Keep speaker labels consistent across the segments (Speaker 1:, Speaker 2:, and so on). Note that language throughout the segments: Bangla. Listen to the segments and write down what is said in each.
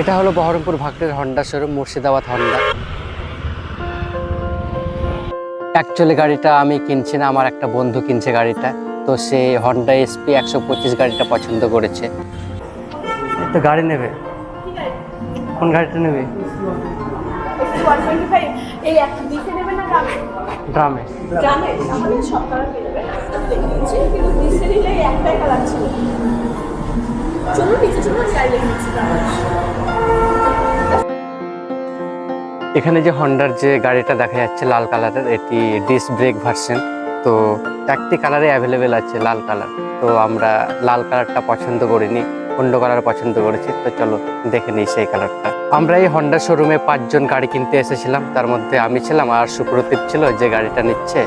Speaker 1: এটা হলো Baharampur ভাগড়ের Honda showroom, Murshidabad Honda. Actually গাড়িটা আমি কিনছি না, আমার একটা বন্ধু কিনছে গাড়িটা। তো সে হন্ডা এসপি একশো পঁচিশ গাড়িটা পছন্দ করেছে। তো গাড়ি নেবে? কোন গাড়িটা নেবে? ড্রামে
Speaker 2: আমাদের সব কালার পেয়ে যাবে। কিন্তু দিতে নিলে একটাই কালার ছিল। চলুন নিচে চলুন গাড়ি লেগে
Speaker 1: এখানে যে হন্ডার যে গাড়িটা দেখা যাচ্ছে লাল কালারের এটি ডিস্ক ব্রেক ভার্সন তো একটি কালারে অ্যাভেলেবেল আছে লাল কালার তো আমরা লাল কালারটা পছন্দ করিনি। অন্য কালার পছন্দ করেছি। তো চলো দেখে নিই সেই কালারটা। আমরা এই হন্ডা শোরুমে পাঁচজন গাড়ি কিনতে এসেছিলাম। তার মধ্যে আমি ছিলাম আর সুপ্রদীপ ছিল যে গাড়িটা নিচ্ছে।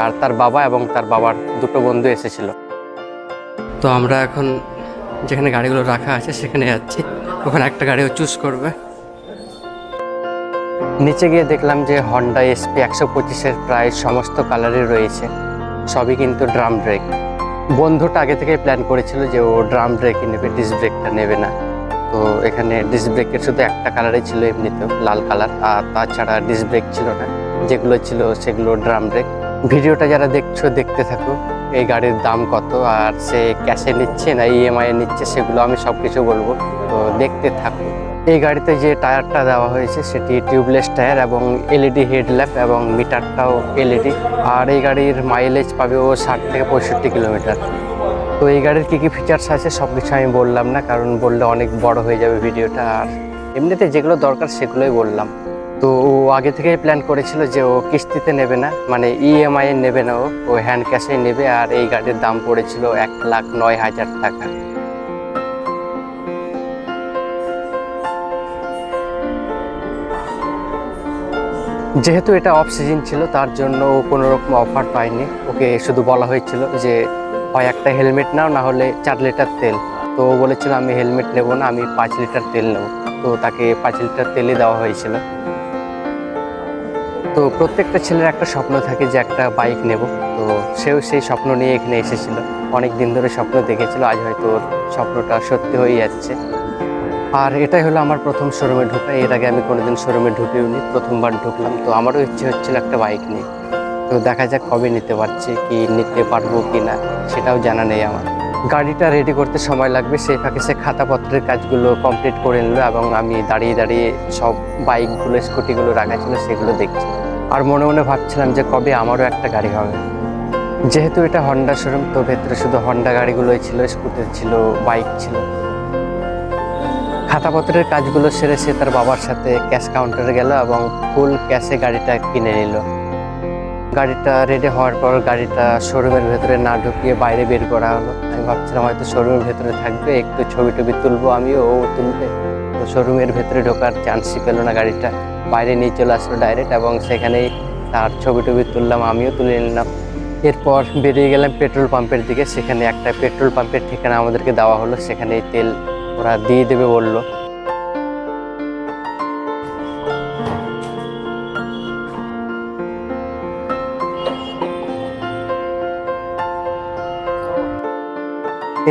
Speaker 1: আর তার বাবা এবং তার বাবার দুটো বন্ধু এসেছিল। তো আমরা এখন যেখানে গাড়িগুলো রাখা আছে সেখানে যাচ্ছি। ওখানে একটা গাড়িও চুজ করবে। নিচে গিয়ে দেখলাম যে হন্ডা এসপি একশো পঁচিশের প্রায় সমস্ত কালারই রয়েছে। সবই কিন্তু ড্রাম ব্রেক বন্ধুটা আগে থেকে প্ল্যান করেছিল যে ও ড্রাম ব্রেকই নেবে ডিস্ক ব্রেকটা নেবে না। তো এখানে ডিস্ক ব্রেকের শুধু একটা কালারই ছিল এমনিতেও, লাল কালার আর তাছাড়া ডিস্ক ব্রেক ছিল না, যেগুলো ছিল সেগুলো ড্রাম ব্রেক ভিডিওটা যারা দেখছ, দেখতে থাকো, এই গাড়ির দাম কত, আর সে ক্যাশে নিচ্ছে না ইএমআই এ নিচ্ছে, সেগুলো আমি সব কিছু বলব। তো দেখতে থাকো। এই গাড়িতে যে টায়ারটা দেওয়া হয়েছে সেটি টিউবলেস টায়ার এবং এলইডি হেডল্যাম্প এবং মিটারটাও এলইডি আর এই গাড়ির মাইলেজ পাবে ও ষাট থেকে পঁয়ষট্টি কিলোমিটার। তো এই গাড়ির কী কী ফিচার্স আছে সব কিছু আমি বললাম না, কারণ বললে অনেক বড় হয়ে যাবে ভিডিওটা আর এমনিতে যেগুলো দরকার সেগুলোই বললাম। তো ও আগে থেকেই প্ল্যান করেছিল যে ও কিস্তিতে নেবে না মানে ইএমআই এ নেবে না ও ও হ্যান্ড ক্যাশে নেবে আর এই গাড়ির দাম পড়েছিল এক লাখ নয় হাজার টাকা। যেহেতু এটা অফ সিজন ছিল, তার জন্য ও কোনো রকম অফার পায়নি। ওকে শুধু বলা হয়েছিল যে, হয় একটা হেলমেট নাও, না হলে চার লিটার তেল। তো ও বলেছিল, আমি হেলমেট নেব না, আমি পাঁচ লিটার তেল নেব। তো তাকে পাঁচ লিটার তেলই দেওয়া হয়েছিল। তো প্রত্যেকটা ছেলের একটা স্বপ্ন থাকে যে, একটা বাইক নেব। তো সেও সেই স্বপ্ন নিয়ে এখানে এসেছিল। অনেক দিন ধরে স্বপ্ন দেখেছিল, আজ হয়তো ওর স্বপ্নটা সত্যি হয়ে যাচ্ছে। আর এটাই হলো আমার প্রথম শোরুমে ঢোকা এর আগে আমি কোনোদিন শোরুমে ঢুকিওনি প্রথমবার ঢুকলাম। তো আমারও ইচ্ছে হচ্ছিল একটা বাইক নিয়ে। তো দেখা যাক কবে নিতে পারছি, কি নিতে পারব কি না সেটাও জানা নেই আমার। গাড়িটা রেডি করতে সময় লাগবে, সেই ফাঁকে সে খাতাপত্রের কাজগুলো কমপ্লিট করে নিল এবং আমি দাঁড়িয়ে দাঁড়িয়ে সব বাইকগুলো, স্কুটিগুলো রাখা ছিল, সেগুলো দেখছি। আর মনে মনে ভাবছিলাম যে কবে আমারও একটা গাড়ি হবে। যেহেতু এটা হন্ডা শোরুম, তো ভেতরে শুধু হন্ডা গাড়িগুলোই ছিল, স্কুটার ছিল, বাইক ছিল। খাতাপত্রের কাজগুলো সেরে সে তার বাবার সাথে ক্যাশ কাউন্টারে গেল এবং ফুল ক্যাশে গাড়িটা কিনে নিল। গাড়িটা রেডি হওয়ার পর গাড়িটা শোরুমের ভেতরে না ঢুকিয়ে বাইরে বের করা হলো। আমি ভাবছিলাম হয়তো শোরুমের ভেতরে থাকবে, একটু ছবি টবি তুলবো, আমিও ও তুলবে। তো শোরুমের ভেতরে ঢোকার চান্সই পেল না গাড়িটা। বাইরে নিয়ে চলে আসলো ডাইরেক্ট এবং সেখানেই তার ছবি টবি তুললাম, আমিও তুলে নিলাম। এরপর বেরিয়ে গেলাম পেট্রোল পাম্পের দিকে, সেখানে একটা পেট্রোল পাম্পের ঠিকানা আমাদেরকে দেওয়া হলো, সেখানেই তেল ওরা দিয়ে দেবে বলল।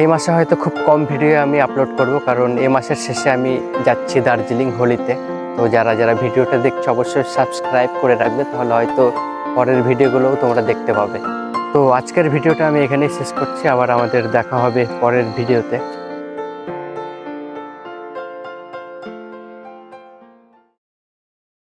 Speaker 1: এই মাসে হয়তো খুব কম ভিডিও আমি আপলোড করব, কারণ এই মাসের শেষে আমি যাচ্ছি দার্জিলিং, হোলিতে। তো যারা যারা ভিডিওটা দেখছ, অবশ্যই সাবস্ক্রাইব করে রাখবে, তাহলে হয়তো পরের ভিডিওগুলোও তোমরা দেখতে পাবে। তো আজকের ভিডিওটা আমি এখানেই শেষ করছি। আবার আমাদের দেখা হবে পরের ভিডিওতে।